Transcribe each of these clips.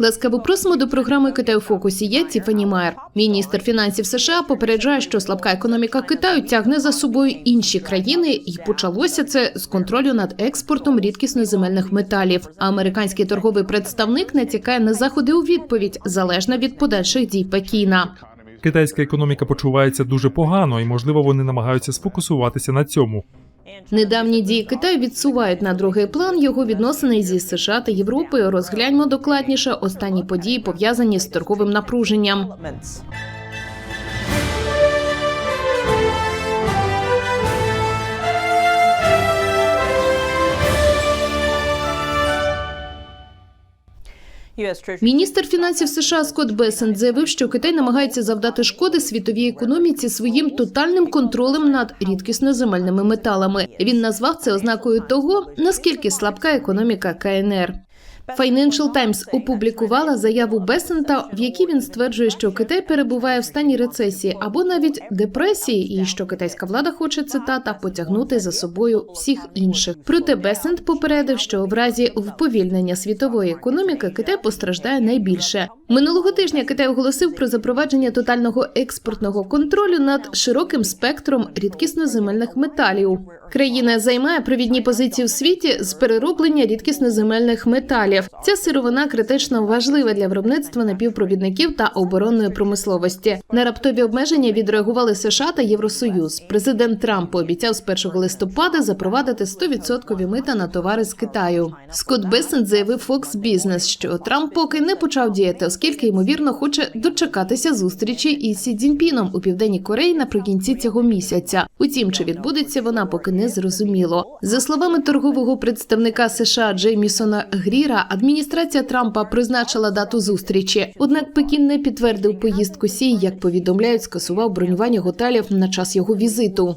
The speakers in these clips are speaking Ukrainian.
Ласкаво просимо до програми Китай у фокусі. Я Тіфані Майер. Міністр фінансів США попереджає, що слабка економіка Китаю тягне за собою інші країни, і почалося це з контролю над експортом рідкісноземельних металів. А американський торговий представник натякає на заходи у відповідь, залежно від подальших дій Пекіна. Китайська економіка почувається дуже погано, і можливо вони намагаються сфокусуватися на цьому. Недавні дії Китаю відсувають на другий план його відносини зі США та Європою. Розгляньмо докладніше останні події пов'язані з торговим напруженням. Міністр фінансів США Скотт Бесен заявив, що Китай намагається завдати шкоди світовій економіці своїм тотальним контролем над рідкісноземельними металами. Він назвав це ознакою того, наскільки слабка економіка КНР. Financial Times опублікувала заяву Бесента, в якій він стверджує, що Китай перебуває в стані рецесії або навіть депресії, і що китайська влада хоче цитата потягнути за собою всіх інших. Проте Бесент попередив, що в разі вповільнення світової економіки Китай постраждає найбільше. Минулого тижня Китай оголосив про запровадження тотального експортного контролю над широким спектром рідкісноземельних металів. Країна займає провідні позиції у світі з перероблення рідкісноземельних металів. Ця сировина критично важлива для виробництва напівпровідників та оборонної промисловості. На раптові обмеження відреагували США та Євросоюз. Президент Трамп пообіцяв з 1 листопада запровадити 100% мита на товари з Китаю. Скотт Бесент заявив Fox Business, що Трамп поки не почав діяти, оскільки ймовірно хоче дочекатися зустрічі із Сі Цзіньпіном у південній Кореї наприкінці цього місяця. Утім, чи відбудеться вона, поки не зрозуміло. За словами торгового представника США Джеймісона Гріра, адміністрація Трампа призначила дату зустрічі. Однак Пекін не підтвердив поїздку Сі, як повідомляють, скасував бронювання готелів на час його візиту.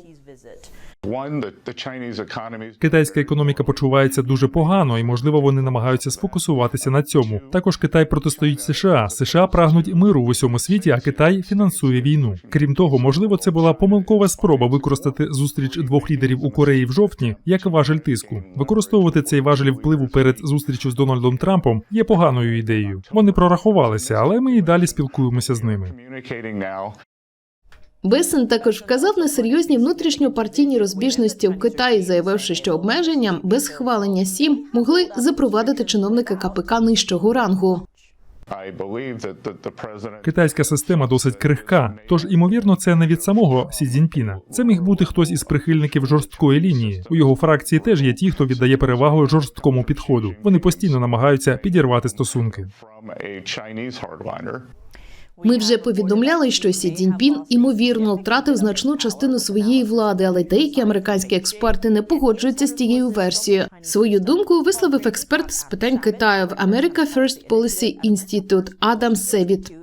Китайська економіка почувається дуже погано, і можливо вони намагаються сфокусуватися на цьому. Також Китай протистоїть США. США прагнуть миру в усьому світі, а Китай фінансує війну. Крім того, можливо, це була помилкова спроба використати зустріч двох лідерів у Кореї в жовтні як важель тиску. Використовувати цей важель впливу перед зустрічю з Дональдом Трампом є поганою ідеєю. Вони прорахувалися, але ми і далі спілкуємося з ними. Бесен також вказав на серйозні внутрішньопартійні розбіжності в Китаї, заявивши, що обмеження без схвалення сім могли запровадити чиновники КПК нижчого рангу. Китайська система досить крихка, тож імовірно, це не від самого Сі Цзіньпіна. Це міг бути хтось із прихильників жорсткої лінії. У його фракції теж є ті, хто віддає перевагу жорсткому підходу. Вони постійно намагаються підірвати стосунки. Ми вже повідомляли, що Сі Цзіньпін імовірно втратив значну частину своєї влади, але деякі американські експерти не погоджуються з тією версією. Свою думку висловив експерт з питань Китаю в America First Policy Institute Адам Севіт.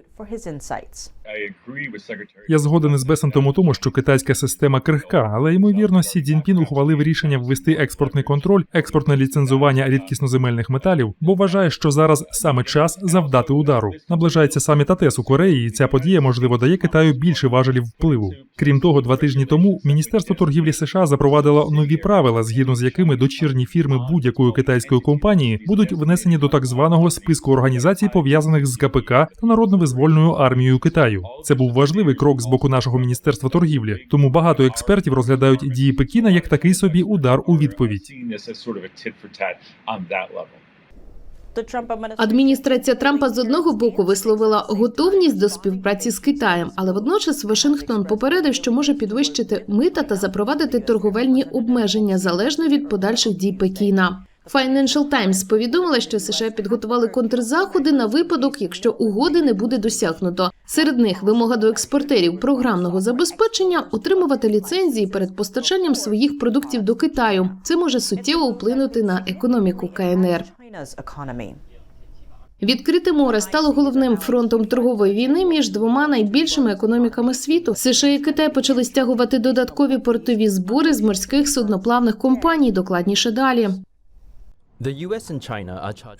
Я згоден із Бесентом у тому, що китайська система крихка, але ймовірно, Сі Цзіньпін ухвалив рішення ввести експортний контроль, експортне ліцензування рідкісноземельних металів, бо вважає, що зараз саме час завдати удару. Наближається саміт АТЕС у Кореї, і ця подія можливо дає Китаю більше важелів впливу. Крім того, два тижні тому Міністерство торгівлі США запровадило нові правила, згідно з якими дочірні фірми будь-якої китайської компанії будуть внесені до так званого списку організацій, пов'язаних з КПК та народно-визвольною армією Китаю. Це був важливий крок з боку нашого міністерства торгівлі. Тому багато експертів розглядають дії Пекіна як такий собі удар у відповідь. Адміністрація Трампа з одного боку висловила готовність до співпраці з Китаєм, але водночас Вашингтон попередив, що може підвищити мита та запровадити торговельні обмеження залежно від подальших дій Пекіна. Financial Times повідомила, що США підготували контрзаходи на випадок, якщо угоди не буде досягнуто. Серед них вимога до експортерів програмного забезпечення отримувати ліцензії перед постачанням своїх продуктів до Китаю. Це може суттєво вплинути на економіку КНР. Відкрите море стало головним фронтом торгової війни між двома найбільшими економіками світу. США і Китай почали стягувати додаткові портові збори з морських судноплавних компаній. Докладніше далі.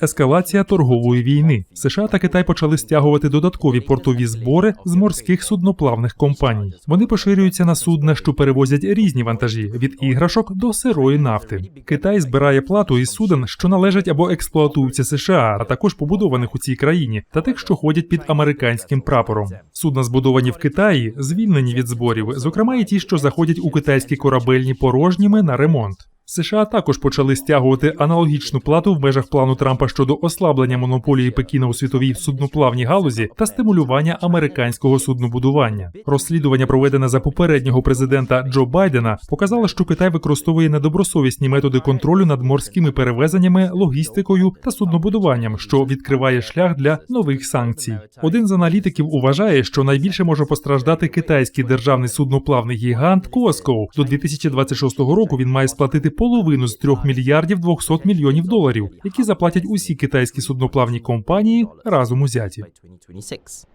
Ескалація торгової війни. США та Китай почали стягувати додаткові портові збори з морських судноплавних компаній. Вони поширюються на судна, що перевозять різні вантажі від іграшок до сирої нафти. Китай збирає плату із суден, що належать або експлуатуються США, а також побудованих у цій країні, та тих, що ходять під американським прапором. Судна, збудовані в Китаї, звільнені від зборів, зокрема і ті, що заходять у китайські корабельні порожніми на ремонт. США також почали стягувати аналогічну плату в межах плану Трампа щодо ослаблення монополії Пекіна у світовій судноплавній галузі та стимулювання американського суднобудування. Розслідування, проведене за попереднього президента Джо Байдена, показало, що Китай використовує недобросовісні методи контролю над морськими перевезеннями, логістикою та суднобудуванням, що відкриває шлях для нових санкцій. Один з аналітиків вважає, що найбільше може постраждати китайський державний судноплавний гігант Коско. До 2026 року він має сплатити половину з 3 мільярдів 200 мільйонів доларів, які заплатять усі китайські судноплавні компанії разом узяті. by 2026.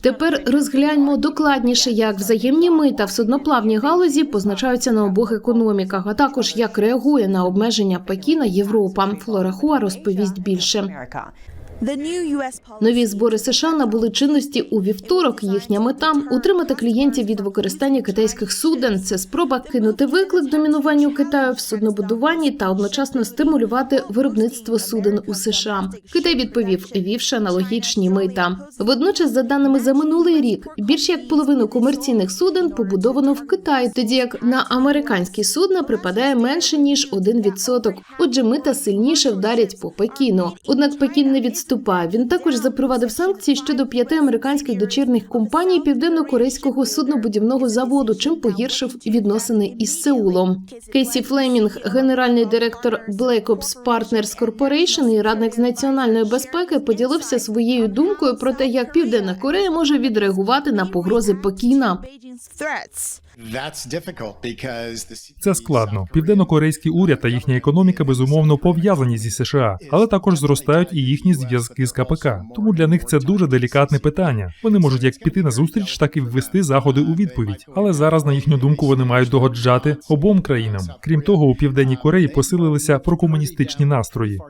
Тепер розгляньмо докладніше, як взаємні мита в судноплавній галузі позначаються на обох економіках, а також як реагує на обмеження Пекіна Європа. Флора Хуа розповість більше. Нові збори США набули чинності у вівторок. Їхня мета утримати клієнтів від використання китайських суден. Це спроба кинути виклик домінуванню Китаю в суднобудуванні та одночасно стимулювати виробництво суден у США. Китай відповів, вівши аналогічні мита. Водночас, за даними за минулий рік, більш як половину комерційних суден побудовано в Китаї, тоді як на американські судна припадає менше ніж 1%. Отже, мита сильніше вдарять по Пекіну. Однак Пекін не відступає. Він також запровадив санкції щодо п'яти американських дочірних компаній південно-корейського суднобудівного заводу, чим погіршив відносини із Сеулом. Кейсі Флемінг, генеральний директор Black Ops Partners Corporation і радник з національної безпеки, поділився своєю думкою про те, як Південна Корея може відреагувати на погрози Пекіна. Це складно. Південно-корейський уряд та їхня економіка безумовно пов'язані зі США, але також зростають і їхні зв'язки з КПК. Тому для них це дуже делікатне питання. Вони можуть як піти на зустріч, так і ввести заходи у відповідь. Але зараз, на їхню думку, вони мають догоджати обом країнам. Крім того, у південній Кореї посилилися прокомуністичні настрої.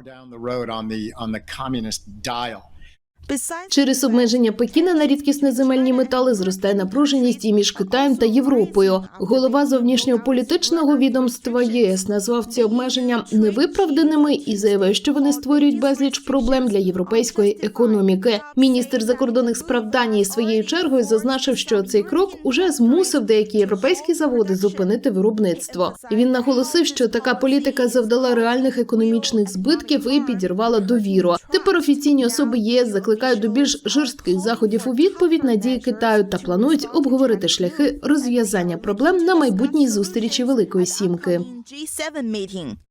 Через обмеження Пекіна на рідкісноземельні метали зростає напруженість і між Китаєм та Європою. Голова зовнішньополітичного відомства єС назвав ці обмеження невиправданими і заявив, що вони створюють безліч проблем для європейської економіки. Міністр закордонних справ Данії своєю чергою зазначив, що цей крок уже змусив деякі європейські заводи зупинити виробництво. Він наголосив, що така політика завдала реальних економічних збитків і підірвала довіру. Тепер офіційні особи єС закликають до більш жорстких заходів у відповідь на дії Китаю та планують обговорити шляхи розв'язання проблем на майбутній зустрічі Великої Сімки. G7 meeting.